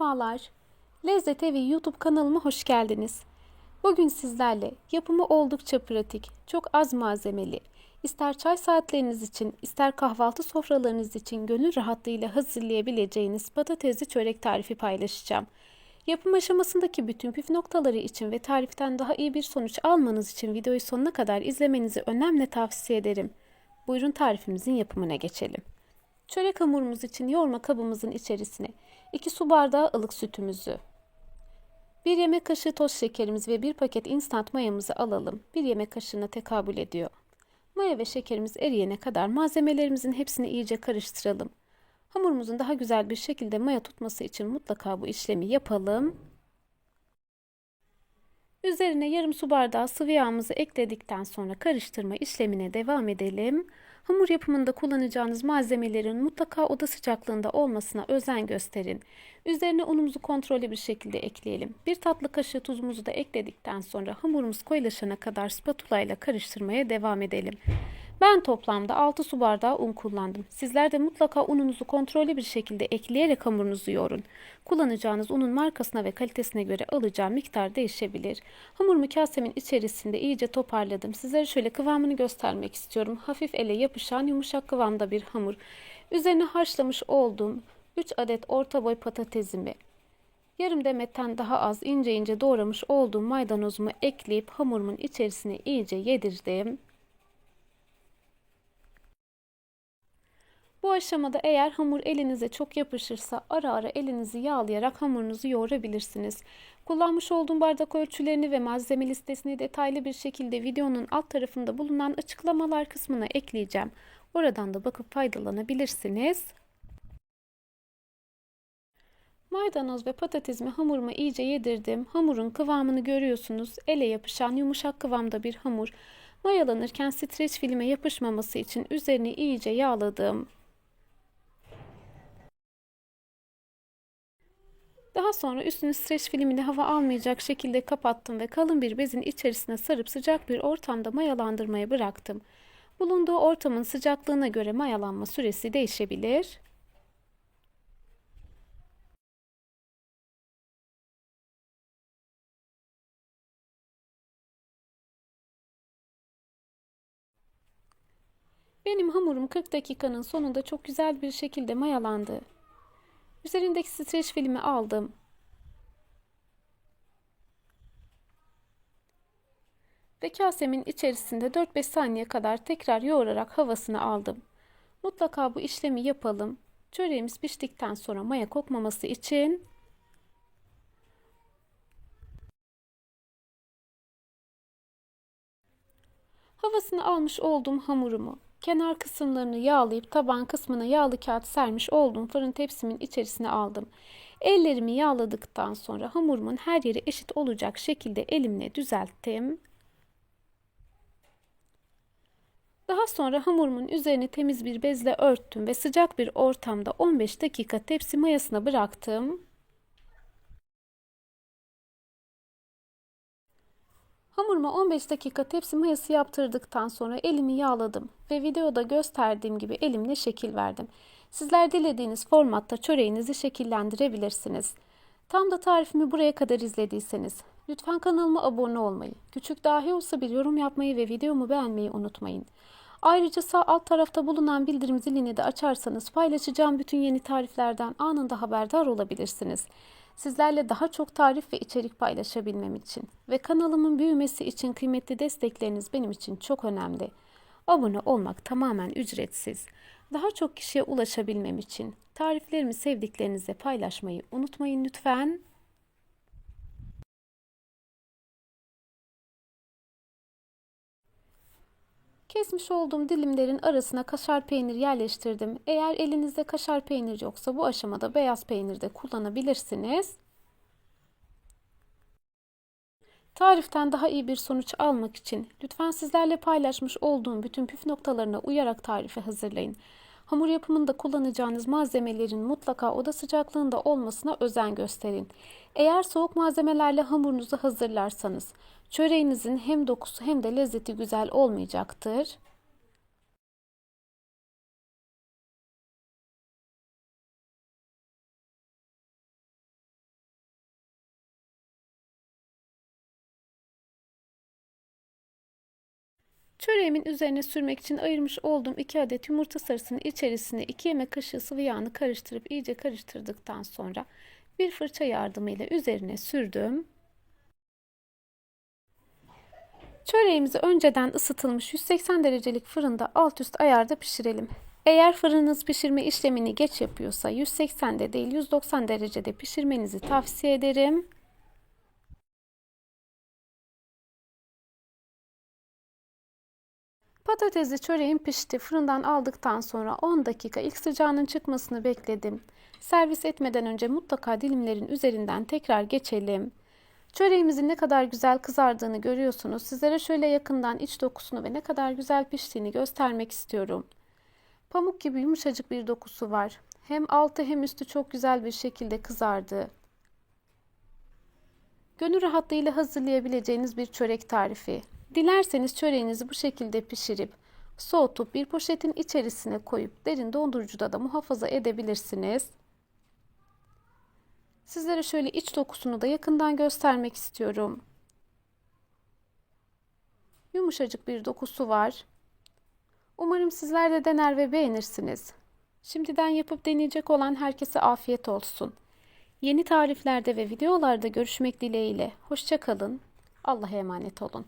Merhabalar. Lezzet Evi YouTube kanalıma hoş geldiniz. Bugün sizlerle yapımı oldukça pratik, çok az malzemeli, ister çay saatleriniz için, ister kahvaltı sofralarınız için gönül rahatlığıyla hazırlayabileceğiniz patatesli çörek tarifi paylaşacağım. Yapım aşamasındaki bütün püf noktaları için ve tariften daha iyi bir sonuç almanız için videoyu sonuna kadar izlemenizi önemli tavsiye ederim. Buyurun tarifimizin yapımına geçelim. Çörek hamurumuz için yoğurma kabımızın içerisine 2 su bardağı ılık sütümüzü, 1 yemek kaşığı toz şekerimiz ve 1 paket instant mayamızı alalım. 1 yemek kaşığına tekabül ediyor. Maya ve şekerimiz eriyene kadar malzemelerimizin hepsini iyice karıştıralım. Hamurumuzun daha güzel bir şekilde maya tutması için mutlaka bu işlemi yapalım. Üzerine yarım su bardağı sıvı yağımızı ekledikten sonra karıştırma işlemine devam edelim. Hamur yapımında kullanacağınız malzemelerin mutlaka oda sıcaklığında olmasına özen gösterin. Üzerine unumuzu kontrollü bir şekilde ekleyelim. Bir tatlı kaşığı tuzumuzu da ekledikten sonra hamurumuz koyulaşana kadar spatula ile karıştırmaya devam edelim. Ben toplamda 6 su bardağı un kullandım. Sizler de mutlaka ununuzu kontrollü bir şekilde ekleyerek hamurunuzu yoğurun. Kullanacağınız unun markasına ve kalitesine göre alacağı miktar değişebilir. Hamurumu kasemin içerisinde iyice toparladım. Sizlere şöyle kıvamını göstermek istiyorum. Hafif ele yapışan yumuşak kıvamda bir hamur. Üzerine haşlamış olduğum 3 adet orta boy patatesimi, yarım demetten daha az ince ince doğramış olduğum maydanozumu ekleyip hamurumun içerisine iyice yedirdim. Bu aşamada eğer hamur elinize çok yapışırsa ara ara elinizi yağlayarak hamurunuzu yoğurabilirsiniz. Kullanmış olduğum bardak ölçülerini ve malzeme listesini detaylı bir şekilde videonun alt tarafında bulunan açıklamalar kısmına ekleyeceğim. Oradan da bakıp faydalanabilirsiniz. Maydanoz ve patatesimi hamuruma iyice yedirdim. Hamurun kıvamını görüyorsunuz. Ele yapışan yumuşak kıvamda bir hamur. Mayalanırken streç filme yapışmaması için üzerini iyice yağladım. Daha sonra üstünü streç filmiyle hava almayacak şekilde kapattım ve kalın bir bezin içerisine sarıp sıcak bir ortamda mayalandırmaya bıraktım. Bulunduğu ortamın sıcaklığına göre mayalanma süresi değişebilir. Benim hamurum 40 dakikanın sonunda çok güzel bir şekilde mayalandı. Üzerindeki streç filmi aldım. Ve kasemin içerisinde 4-5 saniye kadar tekrar yoğurarak havasını aldım. Mutlaka bu işlemi yapalım. Çöreğimiz piştikten sonra maya kokmaması için havasını almış olduğum hamurumu Kenar kısımlarını yağlayıp taban kısmına yağlı kağıt sermiş olduğum fırın tepsimin içerisine aldım. Ellerimi yağladıktan sonra hamurumun her yeri eşit olacak şekilde elimle düzelttim. Daha sonra hamurumun üzerini temiz bir bezle örttüm ve sıcak bir ortamda 15 dakika tepsi mayasına bıraktım. Hamuruma 15 dakika tepsi mayası yaptırdıktan sonra elimi yağladım ve videoda gösterdiğim gibi elimle şekil verdim. Sizler dilediğiniz formatta çöreğinizi şekillendirebilirsiniz. Tam da tarifimi buraya kadar izlediyseniz lütfen kanalıma abone olmayı, küçük dahi olsa bir yorum yapmayı ve videomu beğenmeyi unutmayın. Ayrıca sağ alt tarafta bulunan bildirim zilini de açarsanız paylaşacağım bütün yeni tariflerden anında haberdar olabilirsiniz. Sizlerle daha çok tarif ve içerik paylaşabilmem için ve kanalımın büyümesi için kıymetli destekleriniz benim için çok önemli. Abone olmak tamamen ücretsiz. Daha çok kişiye ulaşabilmem için tariflerimi sevdiklerinizle paylaşmayı unutmayın lütfen. Kesmiş olduğum dilimlerin arasına kaşar peynir yerleştirdim. Eğer elinizde kaşar peynir yoksa bu aşamada beyaz peynir de kullanabilirsiniz. Tariften daha iyi bir sonuç almak için lütfen sizlerle paylaşmış olduğum bütün püf noktalarına uyarak tarifi hazırlayın. Hamur yapımında kullanacağınız malzemelerin mutlaka oda sıcaklığında olmasına özen gösterin. Eğer soğuk malzemelerle hamurunuzu hazırlarsanız çöreğinizin hem dokusu hem de lezzeti güzel olmayacaktır. Çöreğimin üzerine sürmek için ayırmış olduğum 2 adet yumurta sarısını içerisine 2 yemek kaşığı sıvı yağını karıştırıp iyice karıştırdıktan sonra bir fırça yardımıyla üzerine sürdüm. Çöreğimizi önceden ısıtılmış 180 derecelik fırında alt üst ayarda pişirelim. Eğer fırınınız pişirme işlemini geç yapıyorsa 180'de değil 190 derecede pişirmenizi tavsiye ederim. Patatesli çöreğim pişti. Fırından aldıktan sonra 10 dakika ilk sıcağının çıkmasını bekledim. Servis etmeden önce mutlaka dilimlerin üzerinden tekrar geçelim. Çöreğimizin ne kadar güzel kızardığını görüyorsunuz. Sizlere şöyle yakından iç dokusunu ve ne kadar güzel piştiğini göstermek istiyorum. Pamuk gibi yumuşacık bir dokusu var. Hem altı hem üstü çok güzel bir şekilde kızardı. Gönül rahatlığıyla hazırlayabileceğiniz bir çörek tarifi. Dilerseniz çöreğinizi bu şekilde pişirip soğutup bir poşetin içerisine koyup derin dondurucuda da muhafaza edebilirsiniz. Sizlere şöyle iç dokusunu da yakından göstermek istiyorum. Yumuşacık bir dokusu var. Umarım sizler de dener ve beğenirsiniz. Şimdiden yapıp deneyecek olan herkese afiyet olsun. Yeni tariflerde ve videolarda görüşmek dileğiyle. Hoşçakalın. Allah'a emanet olun.